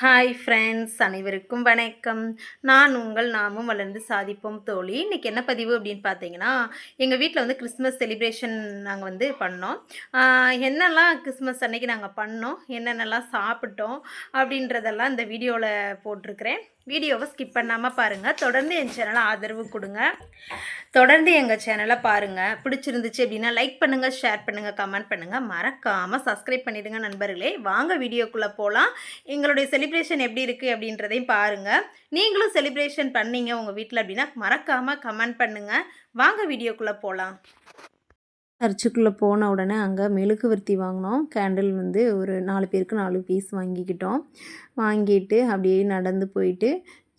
Hi friends அனைவருக்கும் வணக்கம். நான் உங்கள் நாமும் வளர்ந்து சாதிப்போம் தோழி. இன்றைக்கி என்ன பதிவு அப்படின்னு பார்த்தீங்கன்னா எங்கள் வீட்டில் வந்து கிறிஸ்மஸ் செலிப்ரேஷன் நாங்கள் வந்து பண்ணோம். என்னெல்லாம் கிறிஸ்மஸ் அன்னைக்கு நாங்கள் பண்ணோம் என்னென்னலாம் சாப்பிட்டோம் அப்படின்றதெல்லாம் இந்த வீடியோவில் போட்டிருக்கிறேன். வீடியோவை ஸ்கிப் பண்ணாமல் பாருங்கள் தொடர்ந்து என் சேனலை ஆதரவு கொடுங்க. தொடர்ந்து எங்கள் சேனலை பாருங்கள் பிடிச்சிருந்துச்சு அப்படின்னா லைக் பண்ணுங்கள் ஷேர் பண்ணுங்கள் கமெண்ட் பண்ணுங்கள் மறக்காமல் சப்ஸ்கிரைப் பண்ணிடுங்க நண்பர்களே. வாங்க வீடியோக்குள்ளே போகலாம் எங்களுடைய செலிப்ரேஷன் எப்படி இருக்குது அப்படின்றதையும் பாருங்கள் நீங்களும் செலிப்ரேஷன் பண்ணீங்க உங்கள் வீட்டில் அப்படின்னா மறக்காமல் கமெண்ட் பண்ணுங்கள் வாங்க வீடியோக்குள்ளே போகலாம் சர்ச்சுக்குள்ளே போன உடனே அங்கே மெழுகுவர்த்தி வாங்கினோம். கேண்டில் வந்து ஒரு நாலு பேருக்கு நாலு பீஸ் வாங்கிக்கிட்டோம். வாங்கிட்டு அப்படியே நடந்து போயிட்டு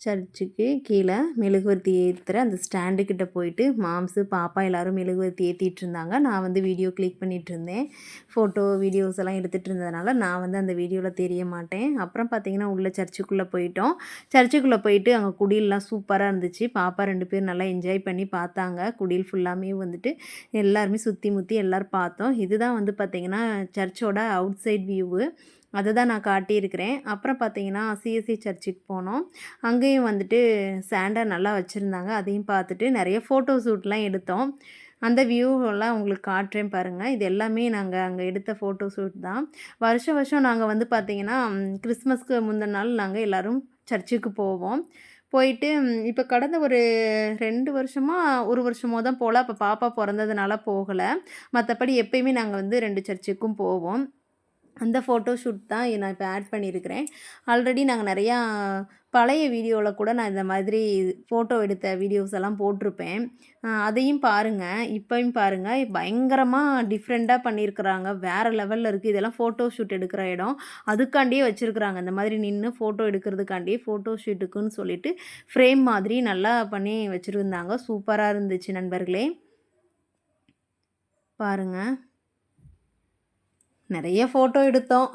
சர்ச்சுக்கு கீழே மெழுகுவர்த்தி ஏற்றுற அந்த ஸ்டாண்டுக்கிட்ட போயிட்டு மாம்ஸு பாப்பா எல்லாரும் மெழுகுவர்த்தி ஏற்றிட்டு இருந்தாங்க. நான் வந்து வீடியோ கிளிக் பண்ணிகிட்டு இருந்தேன். ஃபோட்டோ வீடியோஸ் எல்லாம் எடுத்துகிட்டு இருந்ததுனால நான் வந்து அந்த வீடியோவில் தெரிய மாட்டேன். அப்புறம் பார்த்திங்கன்னா உள்ளே சர்ச்சுக்குள்ளே போயிட்டோம். சர்ச்சுக்குள்ளே போயிட்டு அங்கே குடிலெலாம் சூப்பராக இருந்துச்சு. பாப்பா ரெண்டு பேரும் நல்லா என்ஜாய் பண்ணி பார்த்தாங்க குடில் ஃபுல்லாமே வந்துட்டு எல்லாருமே சுற்றி முற்றி எல்லோரும் பார்த்தோம். இதுதான் வந்து பார்த்திங்கன்னா சர்ச்சோட அவுட் சைட் வியூவு அதை தான் நான் காட்டியிருக்கிறேன். அப்புறம் பார்த்தீங்கன்னா சிஎஸ்சி சர்ச்சுக்கு போனோம். அங்கேயும் வந்துட்டு சாண்டை நல்லா வச்சுருந்தாங்க. அதையும் பார்த்துட்டு நிறைய ஃபோட்டோ ஷூட்லாம் எடுத்தோம். அந்த வியூவெல்லாம் உங்களுக்கு காட்டுறேன் பாருங்கள் இது எல்லாமே நாங்கள் அங்கே எடுத்த ஃபோட்டோ ஷூட் தான். வருஷம் வருஷம் நாங்கள் வந்து பார்த்திங்கன்னா கிறிஸ்மஸ்க்கு முந்தின நாள் நாங்கள் எல்லோரும் சர்ச்சுக்கு போவோம். போயிட்டு இப்போ கடந்த ஒரு ரெண்டு வருஷமாக ஒரு வருஷமோ தான் போகல அப்போ பாப்பா பிறந்ததுனால போகலை. மற்றபடி எப்பயுமே நாங்கள் வந்து ரெண்டு சர்ச்சுக்கும் போவோம். அந்த ஃபோட்டோ ஷூட் தான் நான் இப்போ ஆட் பண்ணியிருக்கிறேன் ஆல்ரெடி நாங்கள் நிறையா பழைய வீடியோவில் கூட நான் இந்த மாதிரி ஃபோட்டோ எடுத்த வீடியோஸ் எல்லாம் போட்டிருப்பேன். அதையும் பாருங்கள் இப்போயும் பாருங்கள் பயங்கரமாக டிஃப்ரெண்ட்டாக பண்ணியிருக்கிறாங்க வேறு லெவலில் இருக்குது இதெல்லாம் ஃபோட்டோ ஷூட் எடுக்கிற இடம். அதுக்காண்டியே வச்சுருக்குறாங்க. இந்த மாதிரி நின்று ஃபோட்டோ எடுக்கிறதுக்காண்டியே ஃபோட்டோ ஷூட்டுக்குன்னு சொல்லிட்டு ஃப்ரேம் மாதிரி நல்லா பண்ணி வச்சுருந்தாங்க. சூப்பராக இருந்துச்சு நண்பர்களே. பாருங்கள் நிறைய ஃபோட்டோ எடுத்தோம்.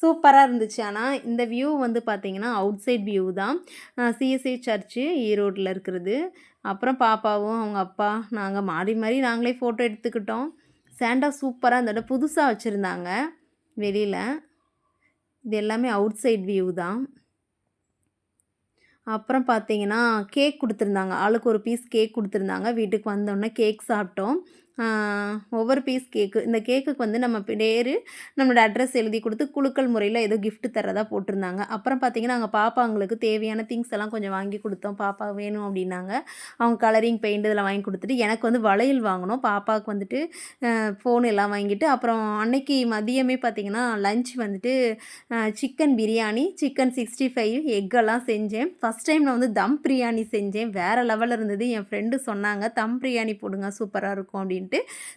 சூப்பராக இருந்துச்சு. ஆனால் இந்த வியூ வந்து பார்த்திங்கன்னா அவுட் சைட் வியூ தான் சிஎஸ்ஐ சர்ச்சு ஈரோட்டில் இருக்கிறது. அப்புறம் பாப்பாவும் அவங்க அப்பா நாங்கள் மாறி மாறி நாங்களே ஃபோட்டோ எடுத்துக்கிட்டோம். சாண்டா சூப்பராக இந்த புதுசாக வச்சுருந்தாங்க. வெளியில். இது எல்லாமே அவுட் சைட் வியூ தான். அப்புறம் பார்த்தீங்கன்னா கேக் கொடுத்துருந்தாங்க. ஆளுக்கு ஒரு பீஸ் கேக் கொடுத்துருந்தாங்க. வீட்டுக்கு வந்தோடனே கேக் சாப்பிட்டோம். ஒவ்வொரு பீஸ் கேக்கு இந்த கேக்குக்கு வந்து நம்ம பேர் நம்மளோட அட்ரஸ் எழுதி கொடுத்து குலுக்கல் முறையில் ஏதோ கிஃப்ட் தரதா போட்டிருந்தாங்க. அப்புறம் பார்த்தீங்கன்னா நாங்கள் பாப்பாங்களுக்கு தேவையான திங்ஸ் எல்லாம் கொஞ்சம் வாங்கி கொடுத்தோம். பாப்பா வேணும் அப்படின்னாங்க. அவங்க கலரிங் பெயிண்ட் இதெல்லாம் வாங்கி கொடுத்துட்டு எனக்கு வந்து வளையல் வாங்கினோம் பாப்பாவுக்கு வந்துட்டு ஃபோன் எல்லாம் வாங்கிட்டு அப்புறம் அன்னைக்கு மதியமே பார்த்தீங்கன்னா லஞ்ச் வந்துட்டு chicken biryani chicken sixty five எக்கெல்லாம் செஞ்சேன். ஃபஸ்ட் டைம் நான் வந்து தம் பிரியாணி செஞ்சேன். வேறு லெவலில் இருந்தது. என் ஃப்ரெண்டு சொன்னாங்க தம் பிரியாணி போடுங்க சூப்பராக இருக்கும் அப்படின்ட்டு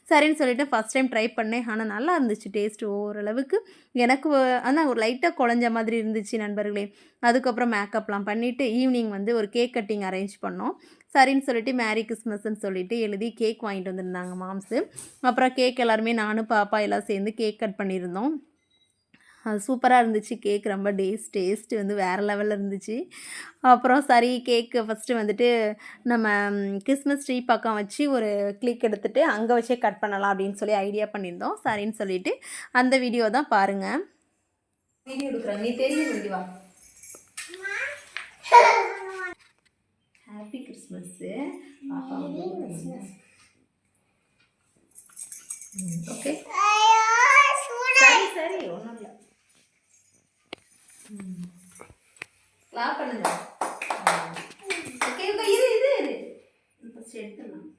சரின்னு சொல்லிட்டு ஃபஸ்ட் டைம் ட்ரை பண்ணேன். ஆனால் நல்லா இருந்துச்சு டேஸ்ட் ஓரளவுக்கு. எனக்கு ஆனால் ஒரு லைட்டாக குழஞ்ச மாதிரி இருந்துச்சு நண்பர்களே. அதுக்கப்புறம் மேக்கப்லாம் பண்ணிவிட்டு ஈவினிங் வந்து ஒரு கேக் கட்டிங் அரேஞ்ச் பண்ணோம். சரின்னு சொல்லிட்டு மேரி கிறிஸ்மஸ்ன்னு சொல்லிட்டு எழுதி கேக் வாங்கிட்டு வந்திருந்தாங்க மாம்ஸு அப்புறம் கேக் எல்லாருமே நானும் பாப்பா எல்லாம் சேர்ந்து கேக் கட் பண்ணியிருந்தோம். சூப்பராக இருந்துச்சு. கேக் ரொம்ப டேஸ்ட் டேஸ்ட்டு வந்து வேறு லெவலில் இருந்துச்சு. அப்புறம் சரி கேக்கு ஃபஸ்ட்டு வந்துட்டு நம்ம கிறிஸ்மஸ் ட்ரீ பக்கம் வச்சு ஒரு கிளிக் எடுத்துட்டு அங்கே வச்சே கட் பண்ணலாம் அப்படின்னு சொல்லி ஐடியா பண்ணியிருந்தோம். சரின்னு சொல்லிட்டு அந்த வீடியோ தான் பாருங்கள் வீடியோ எடுக்கிறேன். நீ தெரியும் வீடியோ. ஹாப்பி கிறிஸ்மஸ்ஸு பாப்பா கிளாப் பண்ணுங்க ஓகே ஓகே இரு இரு இரு ஃபஸ்ட் எடுத்துடலாம்.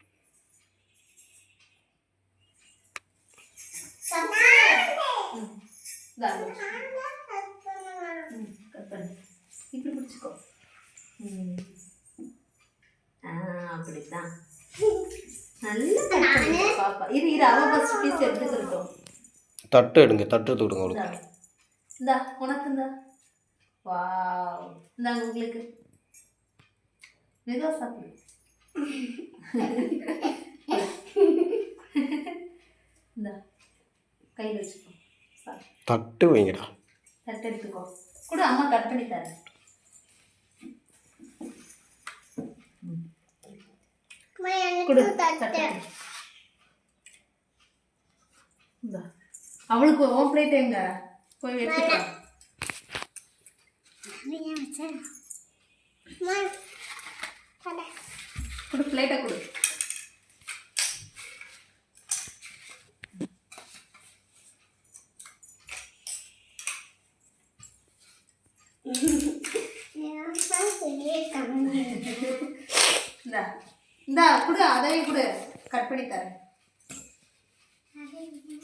இதை. இப்படி பிடிச்சிக்கோ. ம். ஆ அப்படித்தான். நல்லா பாப்பா. இரு இரு அவன் ஃபர்ஸ்ட் பீஸ் எடுத்துக்கிறட்டும் தட்டு எடுங்க தட்டு எடுத்து விடுங்க இந்தா. அவளுக்கு இந்தா உனக்கு இந்தா. வாவ். இந்தாங்க உங்களுக்கு. மெதுவா சாப்பிடு இந்தா கையில் வச்சுக்கோ. தட்டு வைங்கடா. தட்டு எடுத்துக்கோ. கூட அம்மா கட் பண்ணி தரேன். அவளுக்கு ஓ பிளேட் எங்க? போய் வச்சுக்கோ கொடு. பிளேட்டை கொடு இந்தா கொடு அதையும் கொடு. கட் பண்ணி தரேன்.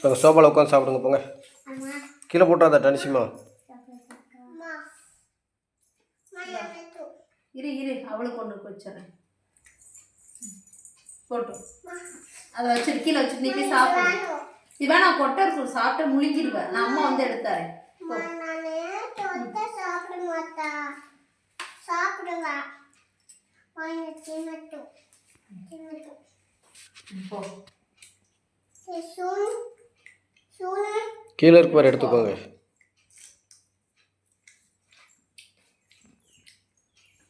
சோஃபாவில் உட்காந்து சாப்பிடுங்க போங்க. கீழே போட்டாத டனிசிமா இரு இரு. அவளுக்கு கொண்டு வச்சிடுறேன். போட்டு. அதை வச்சுட்டு கீழே வச்சுட்டு நீ போய் சாப்பிடு. இவா நான் கொட்டை இருக்கும் சாப்பிட்டு முழுங்கிடுவேன் நான் அம்மா வந்து எடுத்தாரேன் போ. கீழே இருக்க எடுத்துக்கோங்க.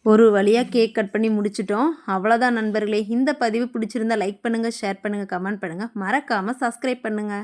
ஒரு வழியாக கேக் கட் பண்ணி முடிச்சிட்டோம். அவ்வளோதான் நண்பர்களே. இந்த பதிவு பிடிச்சிருந்தா லைக் பண்ணுங்கள் ஷேர் பண்ணுங்கள் கமெண்ட் பண்ணுங்கள் மறக்காமல் சப்ஸ்கிரைப் பண்ணுங்கள்